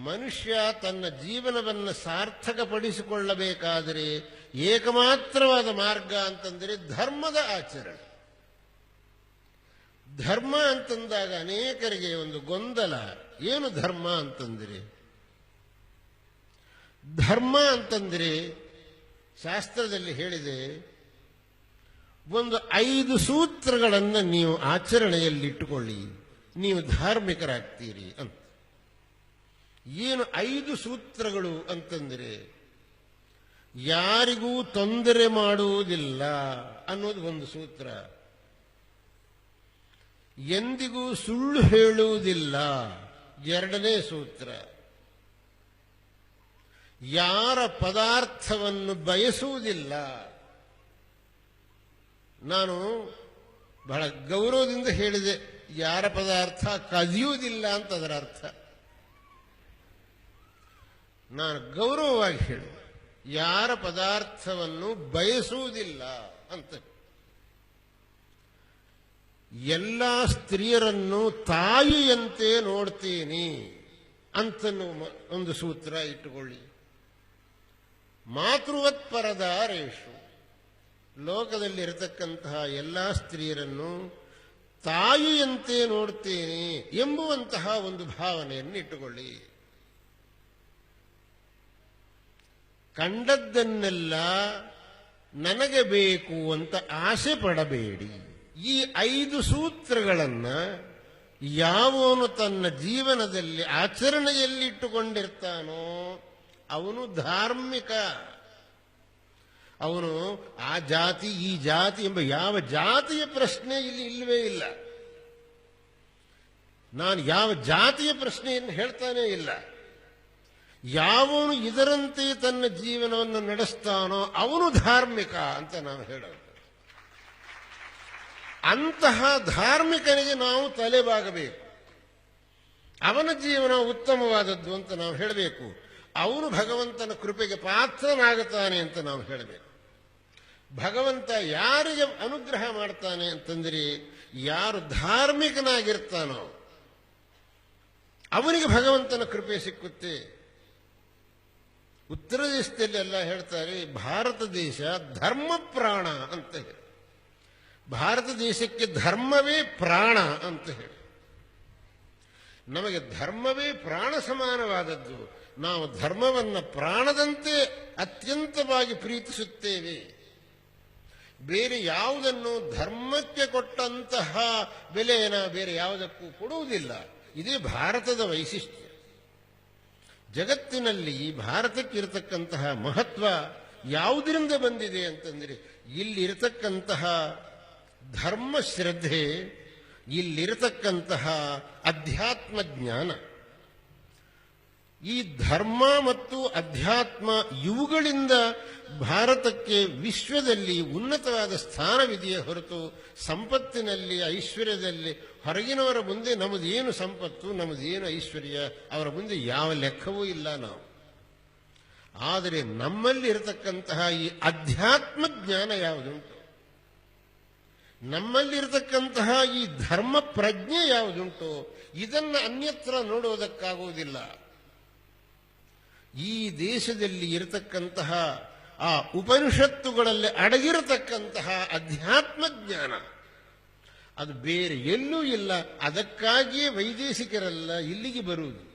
ಮನುಷ್ಯ ತನ್ನ ಜೀವನವನ್ನು ಸಾರ್ಥಕಪಡಿಸಿಕೊಳ್ಳಬೇಕಾದರೆ ಏಕಮಾತ್ರವಾದ ಮಾರ್ಗ ಅಂತಂದರೆ ಧರ್ಮದ ಆಚರಣೆ. ಧರ್ಮ ಅಂತಂದಾಗ ಅನೇಕರಿಗೆ ಒಂದು ಗೊಂದಲ. ಏನು ಧರ್ಮ ಅಂತಂದರೆ? ಧರ್ಮ ಅಂತಂದ್ರೆ ಶಾಸ್ತ್ರದಲ್ಲಿ ಹೇಳಿದೆ, ಒಂದು ಐದು ಸೂತ್ರಗಳನ್ನು ನೀವು ಆಚರಣೆಯಲ್ಲಿಟ್ಟುಕೊಳ್ಳಿ. ನೀವು ಧಾರ್ಮಿಕರಾಗ್ತೀರಿ ಅಂತ. ಏನು ಐದು ಸೂತ್ರಗಳು ಅಂತಂದರೆ, ಯಾರಿಗೂ ತೊಂದರೆ ಮಾಡುವುದಿಲ್ಲ ಅನ್ನೋದು ಒಂದು ಸೂತ್ರ. ಎಂದಿಗೂ ಸುಳ್ಳು ಹೇಳುವುದಿಲ್ಲ, ಎರಡನೇ ಸೂತ್ರ. ಯಾರ ಪದಾರ್ಥವನ್ನು ಬಯಸುವುದಿಲ್ಲ, ನಾನು ಬಹಳ ಗೌರವದಿಂದ ಹೇಳಿದೆ, ಯಾರ ಪದಾರ್ಥ ಕದಿಯುವುದಿಲ್ಲ ಅಂತ ಅದರ ಅರ್ಥ. ನಾನು ಗೌರವವಾಗಿ ಹೇಳಿದೆ ಯಾರ ಪದಾರ್ಥವನ್ನು ಬಯಸುವುದಿಲ್ಲ ಅಂತ. ಎಲ್ಲ ಸ್ತ್ರೀಯರನ್ನು ತಾಯಿಯಂತೆ ನೋಡ್ತೀನಿ ಅಂತ ಒಂದು ಸೂತ್ರ ಇಟ್ಟುಕೊಳ್ಳಿ. ಮಾತೃವತ್ಪರದಾರೇಶು ಲೋಕದಲ್ಲಿರತಕ್ಕಂತಹ ಎಲ್ಲ ಸ್ತ್ರೀಯರನ್ನು ತಾಯಿಯಂತೆ ನೋಡ್ತೀನಿ ಎಂಬುವಂತಹ ಒಂದು ಭಾವನೆಯನ್ನು ಇಟ್ಟುಕೊಳ್ಳಿ. ಕಂಡದ್ದನ್ನೆಲ್ಲ ನನಗೆ ಬೇಕು ಅಂತ ಆಸೆ ಪಡಬೇಡಿ. ಈ ಐದು ಸೂತ್ರಗಳನ್ನ ಯಾವನು ತನ್ನ ಜೀವನದಲ್ಲಿ ಆಚರಣೆಯಲ್ಲಿಟ್ಟುಕೊಂಡಿರ್ತಾನೋ ಅವನು ಧಾರ್ಮಿಕ. ಅವನು ಆ ಜಾತಿ, ಈ ಜಾತಿ ಎಂಬ ಯಾವ ಜಾತಿಯ ಪ್ರಶ್ನೆ ಇಲ್ಲಿ ಇಲ್ಲವೇ ಇಲ್ಲ. ನಾನು ಯಾವ ಜಾತಿಯ ಪ್ರಶ್ನೆಯನ್ನು ಹೇಳ್ತಾನೇ ಇಲ್ಲ. ಯಾವನು ಇದರಂತೆ ತನ್ನ ಜೀವನವನ್ನು ನಡೆಸ್ತಾನೋ ಅವನು ಧಾರ್ಮಿಕ ಅಂತ ನಾವು ಹೇಳೋದು. ಅಂತಹ ಧಾರ್ಮಿಕನಿಗೆ ನಾವು ತಲೆಬಾಗಬೇಕು. ಅವನ ಜೀವನ ಉತ್ತಮವಾದದ್ದು ಅಂತ ನಾವು ಹೇಳಬೇಕು. ಅವನು ಭಗವಂತನ ಕೃಪೆಗೆ ಪಾತ್ರನಾಗುತ್ತಾನೆ ಅಂತ ನಾವು ಹೇಳಬೇಕು. ಭಗವಂತ ಯಾರಿಗೆ ಅನುಗ್ರಹ ಮಾಡ್ತಾನೆ ಅಂತಂದ್ರೆ ಯಾರು ಧಾರ್ಮಿಕನಾಗಿರ್ತಾನೋ ಅವನಿಗೆ ಭಗವಂತನ ಕೃಪೆ ಸಿಕ್ಕುತ್ತೆ. ಉತ್ತರ ದೇಶದಲ್ಲೆಲ್ಲ ಹೇಳ್ತಾರೆ ಭಾರತ ದೇಶ ಧರ್ಮ ಪ್ರಾಣ ಅಂತ ಹೇಳಿ. ಭಾರತ ದೇಶಕ್ಕೆ ಧರ್ಮವೇ ಪ್ರಾಣ ಅಂತ ಹೇಳಿ. ನಮಗೆ ಧರ್ಮವೇ ಪ್ರಾಣ ಸಮಾನವಾದದ್ದು. ನಾವು ಧರ್ಮವನ್ನು ಪ್ರಾಣದಂತೆ ಅತ್ಯಂತವಾಗಿ ಪ್ರೀತಿಸುತ್ತೇವೆ. ಬೇರೆ ಯಾವುದನ್ನು ಧರ್ಮಕ್ಕೆ ಕೊಟ್ಟಂತಹ ಬೆಲೆಯನ್ನು ಬೇರೆ ಯಾವುದಕ್ಕೂ ಕೊಡುವುದಿಲ್ಲ. ಇದೇ ಭಾರತದ ವೈಶಿಷ್ಟ್ಯ. ಜಗತ್ತಿನಲ್ಲಿ ಭಾರತಕ್ಕಿರತಕ್ಕಂತಹ ಮಹತ್ವ ಯಾವುದರಿಂದ ಬಂದಿದೆ ಅಂತಂದರೆ ಇಲ್ಲಿರತಕ್ಕಂತಹ ಧರ್ಮ ಶ್ರದ್ಧೆ ಇಲ್ಲಿರತಕ್ಕಂತಹ ಅಧ್ಯಾತ್ಮ ಜ್ಞಾನ. ಈ ಧರ್ಮ ಮತ್ತು ಅಧ್ಯಾತ್ಮ ಇವುಗಳಿಂದ ಭಾರತಕ್ಕೆ ವಿಶ್ವದಲ್ಲಿ ಉನ್ನತವಾದ ಸ್ಥಾನವಿದೆಯೇ ಹೊರತು ಸಂಪತ್ತಿನಲ್ಲಿ, ಐಶ್ವರ್ಯದಲ್ಲಿ, ಹೊರಗಿನವರ ಮುಂದೆ ನಮ್ಮದೇನು ಸಂಪತ್ತು ನಮ್ಮದೇನು ಐಶ್ವರ್ಯ, ಅವರ ಮುಂದೆ ಯಾವ ಲೆಕ್ಕವೂ ಇಲ್ಲ ನಾವು. ಆದರೆ ನಮ್ಮಲ್ಲಿ ಇರತಕ್ಕಂತಹ ಈ ಅಧ್ಯಾತ್ಮ ಜ್ಞಾನ ಯಾವುದುಂಟು? ನಮ್ಮಲ್ಲಿರತಕ್ಕಂತಹ ಈ ಧರ್ಮ ಪ್ರಜ್ಞೆ ಯಾವುದುಂಟು? ಇದನ್ನು ಅನ್ಯತ್ರ ನೋಡುವುದಕ್ಕಾಗುವುದಿಲ್ಲ. ಈ ದೇಶದಲ್ಲಿ ಇರತಕ್ಕಂತಹ, ಆ ಉಪನಿಷತ್ತುಗಳಲ್ಲಿ ಅಡಗಿರತಕ್ಕಂತಹ ಅಧ್ಯಾತ್ಮ ಜ್ಞಾನ, ಅದು ಬೇರೆ ಎಲ್ಲೂ ಇಲ್ಲ. ಅದಕ್ಕಾಗಿಯೇ ವೈದೇಶಿಕರೆಲ್ಲ ಇಲ್ಲಿಗೆ ಬರುವುದು.